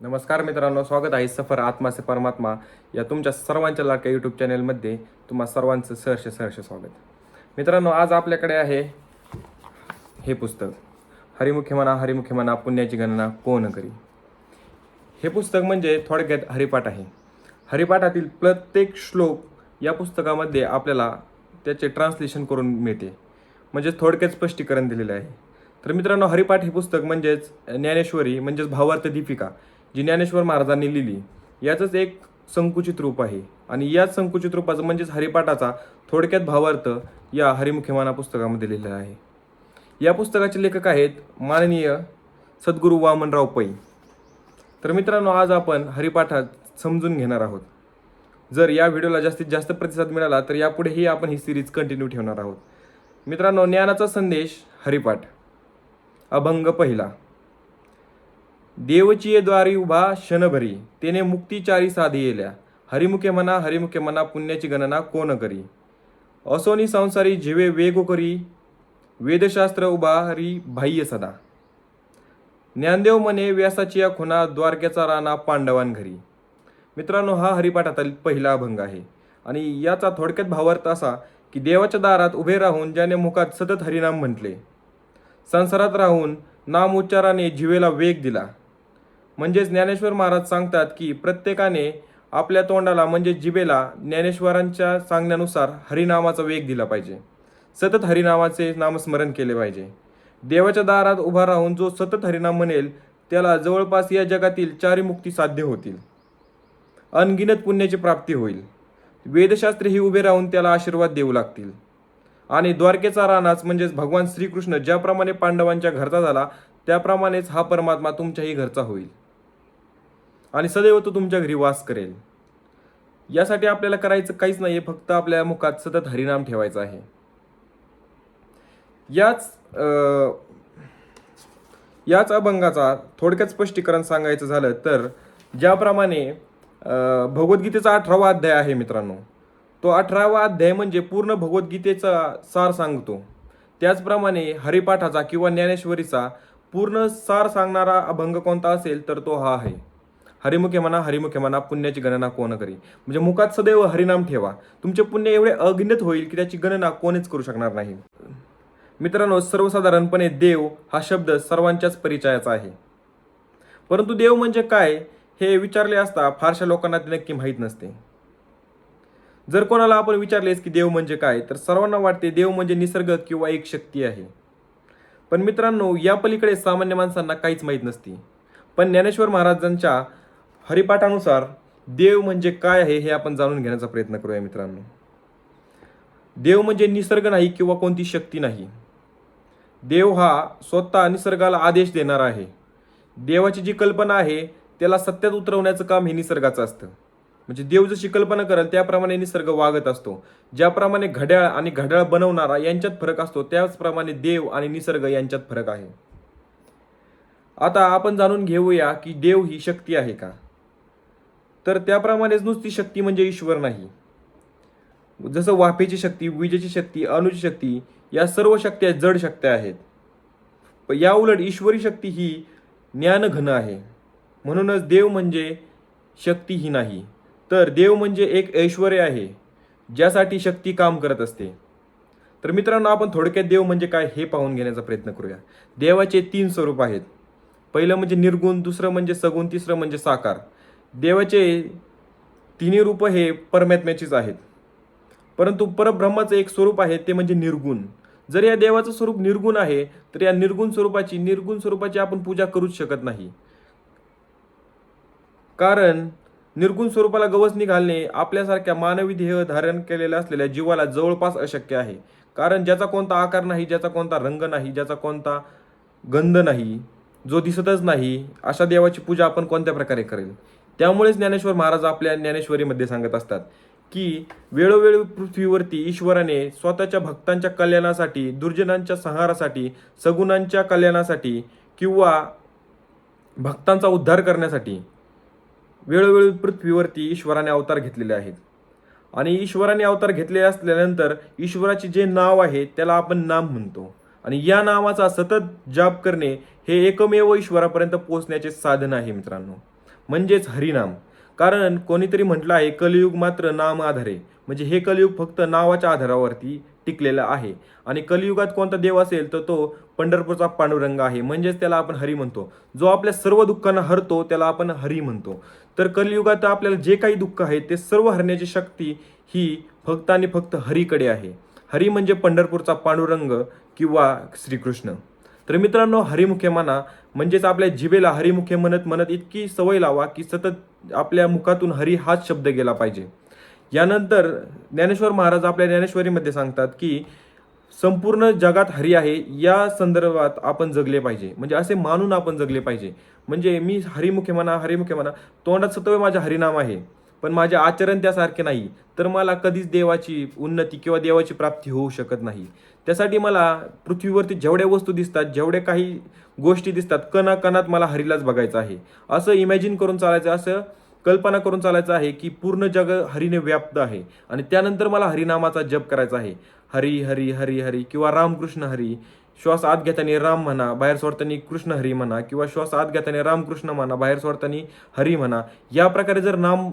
नमस्कार मित्रांनो स्वागत आहे सफर आत्मा से परमात्मा या तुमच्या सर्वांच्या लाडक्या यूट्यूब चॅनेलमध्ये तुम्हा सर्वांचं सहर्ष सहर्ष स्वागत. मित्रांनो आज आपल्याकडे आहे हे पुस्तक. हरिमुखे म्हणा हरिमुखे म्हणा पुण्याची गणना कोण करी? हे पुस्तक म्हणजे थोडक्यात हरिपाठ आहे. हरिपाठातील प्रत्येक श्लोक या पुस्तकामध्ये आपल्याला त्याचे ट्रान्सलेशन करून मिळते. म्हणजे थोडक्यात स्पष्टीकरण दिलेलं आहे. तर मित्रांनो हरिपाठ हे पुस्तक म्हणजेच ज्ञानेश्वरी म्हणजेच भावार्थ दीपिका जी ज्ञानेश्वर महाराजांनी लिहिली याचंच एक संकुचित रूप आहे. आणि याच संकुचित रूपाचं म्हणजेच हरिपाठाचा थोडक्यात भावार्थ या हरिमुखेमाना पुस्तकामध्ये लिहिलेला आहे. या पुस्तकाचे लेखक आहेत माननीय सद्गुरू वामनराव पै. तर मित्रांनो आज आपण हरिपाठात समजून घेणार आहोत. जर या व्हिडिओला जास्तीत जास्त प्रतिसाद मिळाला तर यापुढेही आपण ही सिरीज कंटिन्यू ठेवणार आहोत. मित्रांनो ज्ञानाचा संदेश हरिपाठ. अभंग पहिला. देवचिये द्वारी उभा क्षणभरी तेने मुक्तीचारी साधी येल्या. हरिमुखे म्हणा हरिमुखे म्हणा पुण्याची गणना कोण करी? असोनी संसारी जिवे वेगो करी वेदशास्त्र उभा हरी बाह्य सदा. ज्ञानदेव म्हणे व्यासाची या खुना द्वारकेचा राणा पांडवान घरी. मित्रांनो हा हरिपाठातील पहिला अभंग आहे. आणि याचा थोडक्यात भावार्थ असा की देवाच्या दारात उभे राहून ज्याने मुखात सतत हरिनाम म्हटले संसारात राहून नाम उच्चाराने जिवेला वेग दिला. म्हणजेच ज्ञानेश्वर महाराज सांगतात की प्रत्येकाने आपल्या तोंडाला म्हणजे जिभेला ज्ञानेश्वरांच्या सांगण्यानुसार हरिनामाचा वेग दिला पाहिजे. सतत हरिनामाचे नामस्मरण केले पाहिजे. देवाच्या दारात उभा राहून जो सतत हरिनाम म्हणेल त्याला जवळपास या जगातील चारी मुक्ती साध्य होतील. अनगिनत पुण्याची प्राप्ती होईल. वेदशास्त्रीही उभे राहून त्याला आशीर्वाद देऊ लागतील. आणि द्वारकेचा रानाच म्हणजेच भगवान श्रीकृष्ण ज्याप्रमाणे पांडवांच्या घरचा झाला त्याप्रमाणेच हा परमात्मा तुमच्याही घरचा होईल. आणि सदैव तो तुमच्या घरी वास करेल. यासाठी आपल्याला करायचं काहीच नाही आहे फक्त आपल्या मुखात सतत हरिनाम ठेवायचा आहे. याच याच अभंगाचा थोडक्यात स्पष्टीकरण सांगायचं झालं तर ज्याप्रमाणे भगवद्गीतेचा अठरावा अध्याय आहे मित्रांनो. तो अठरावा अध्याय म्हणजे पूर्ण भगवद्गीतेचा सार सांगतो. त्याचप्रमाणे हरिपाठाचा किंवा ज्ञानेश्वरीचा पूर्ण सार सांगणारा अभंग कोणता असेल तर तो हा आहे. हरिमुखे म्हणा हरिमुखे म्हणा पुण्याची गणना कोण करी? म्हणजे मुखात सदैव हरिनाम ठेवा. तुमचे पुण्य एवढे अगिनत होईल की त्याची गणना कोणीच करू शकणार नाही. मित्रांनो सर्वसाधारणपणे देव हा शब्द सर्वांच्याच परिचयाचा आहे. परंतु देव म्हणजे काय हे विचारले असता फारशा लोकांना ते नक्की माहीत नसते. जर कोणाला आपण विचारलेस की देव म्हणजे काय तर सर्वांना वाटते देव म्हणजे निसर्ग किंवा एक शक्ती आहे. पण मित्रांनो या पलीकडे सामान्य माणसांना काहीच माहीत नसते. पण ज्ञानेश्वर महाराजांच्या हरिपाठानुसार देव म्हणजे काय आहे हे आपण जाणून घेण्याचा प्रयत्न करूया मित्रांनो. देव म्हणजे निसर्ग नाही किंवा कोणती शक्ती नाही. देव हा स्वतः निसर्गाला आदेश देणारा आहे. देवाची जी कल्पना आहे त्याला सत्यात उतरवण्याचं काम हे निसर्गाचं असतं. म्हणजे देव जशी कल्पना करेल त्याप्रमाणे निसर्ग वागत असतो. ज्याप्रमाणे घड्याळ आणि घड्याळ बनवणारा यांच्यात फरक असतो त्याचप्रमाणे देव आणि निसर्ग यांच्यात फरक आहे. आता आपण जाणून घेऊया की देव ही शक्ती आहे का? तर त्याप्रमाणेच नुसती शक्ती म्हणजे ईश्वर नाही. जसं वाफेची शक्ती विजेची शक्ती अणुची शक्ती या सर्व शक्त्या जड शक्त्या आहेत. पण या उलट ईश्वरी शक्ती ही ज्ञानघन आहे. म्हणूनच देव म्हणजे शक्ती ही नाही. तर देव म्हणजे एक ऐश्वर्य आहे ज्यासाठी शक्ती काम करत असते. तर मित्रांनो आपण थोडक्यात देव म्हणजे काय हे पाहून घेण्याचा प्रयत्न करूया. देवाचे तीन स्वरूप आहेत. पहिलं म्हणजे निर्गुण दुसरं म्हणजे सगुण तिसरं म्हणजे साकार. देवाचे तिन्ही रूपं हे परमात्म्याचीच आहेत. परंतु परब्रह्माचं एक स्वरूप आहे ते म्हणजे निर्गुण. जर या देवाचं स्वरूप निर्गुण आहे तर या निर्गुण स्वरूपाची निर्गुण स्वरूपाची आपण पूजा करूच शकत नाही. कारण निर्गुण स्वरूपाला गवसणी घालणे आपल्यासारख्या मानवी देह धारण केलेल्या असलेल्या जीवाला जवळपास अशक्य आहे. कारण ज्याचा कोणता आकार नाही ज्याचा कोणता रंग नाही ज्याचा कोणता गंध नाही जो दिसतच नाही अशा देवाची पूजा आपण कोणत्या प्रकारे करेल? त्यामुळेच ज्ञानेश्वर महाराज आपल्या ज्ञानेश्वरीमध्ये सांगत असतात की वेळोवेळी पृथ्वीवरती ईश्वराने स्वतःच्या भक्तांच्या कल्याणासाठी दुर्जनांच्या संहारासाठी सगुणांच्या कल्याणासाठी किंवा भक्तांचा उद्धार करण्यासाठी वेळोवेळी पृथ्वीवरती ईश्वराने अवतार घेतलेले आहेत. आणि ईश्वराने अवतार घेतले असल्यानंतर ईश्वराचे जे नाव आहे त्याला आपण नाम म्हणतो. आणि या नावाचा सतत जाप करणे हे एकमेव ईश्वरापर्यंत पोहोचण्याचे साधन आहे मित्रांनो. म्हणजेच हरिनाम. कारण कोणीतरी म्हटलं आहे कलियुग मात्र नाम आधारे. म्हणजे हे कलियुग फक्त नावाच्या आधारावरती टिकलेलं आहे. आणि कलियुगात कोणता देव असेल तर तो पंढरपूरचा पांडुरंग आहे. म्हणजेच त्याला आपण हरी म्हणतो. जो आपल्या सर्व दुःखांना हरतो त्याला आपण हरी म्हणतो. तर कलियुगात आपल्याला जे काही दुःख आहे ते सर्व हरण्याची शक्ती ही फक्त आणि फक्त हरीकडे आहे. हरी म्हणजे पंढरपूरचा पांडुरंग किंवा श्रीकृष्ण. तर मित्रांनो हरिमुखे म्हणा म्हणजेच आपल्या जिभेला हरिमुखे म्हणत म्हणत इतकी सवय लावा की सतत आपल्या मुखातून हरी हाच शब्द गेला पाहिजे. यानंतर ज्ञानेश्वर महाराज आपल्या ज्ञानेश्वरीमध्ये सांगतात की संपूर्ण जगात हरी आहे या संदर्भात आपण जगले पाहिजे. म्हणजे असे मानून आपण जगले पाहिजे. म्हणजे मी हरिमुखे म्हणा हरिमुखे म्हणा तोंडात सतवे माझे हरिनाम आहे. पण माझे आचरण त्यासारखे नाही. तर मला कधीच देवाची उन्नती किंवा देवाची प्राप्ती होऊ शकत नाही. त्यासाठी मला पृथ्वीवरती जेवढ्या वस्तू दिसतात जेवढ्या काही गोष्टी दिसतात कणाकणात मला हरीलाच बघायचं आहे. असं इमॅजिन करून चालायचं असं कल्पना करून चालायचं आहे की पूर्ण जग हरीने व्याप्त आहे. आणि त्यानंतर मला हरिनामाचा जप करायचा आहे. हरी हरी हरी हरी किंवा रामकृष्ण हरी श्वास आत घेताना राम म्हणा बाहेर सोडताना कृष्ण हरी म्हणा किंवा श्वास आत घेताना रामकृष्ण म्हणा बाहेर सोडताना हरी म्हणा या प्रकारे जर नाम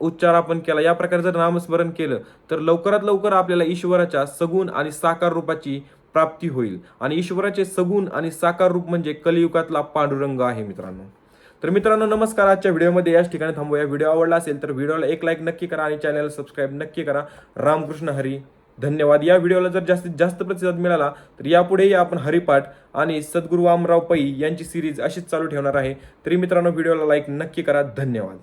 उच्चार आपण केला या प्रकारे जर नामस्मरण केलं तर लवकरात लवकर आपल्याला ईश्वराच्या सगुण आणि साकार रूपाची प्राप्ती होईल. आणि ईश्वराचे सगुण आणि साकार रूप म्हणजे कलियुगातला पांडुरंग आहे मित्रांनो. तर मित्रांनो नमस्कार. आजच्या व्हिडिओमध्ये याच ठिकाणी थांबूया. व्हिडिओ आवडला असेल तर व्हिडिओला एक लाईक नक्की करा आणि चॅनलला सबस्क्राईब नक्की करा. रामकृष्ण हरी धन्यवाद. या व्हिडिओला जर जास्तीत जास्त प्रतिसाद मिळाला तर यापुढेही आपण हरिपाठ आणि सद्गुरू वामराव पै यांची सिरीज अशीच चालू ठेवणार आहे. तरी मित्रांनो व्हिडिओला लाईक नक्की करा. धन्यवाद.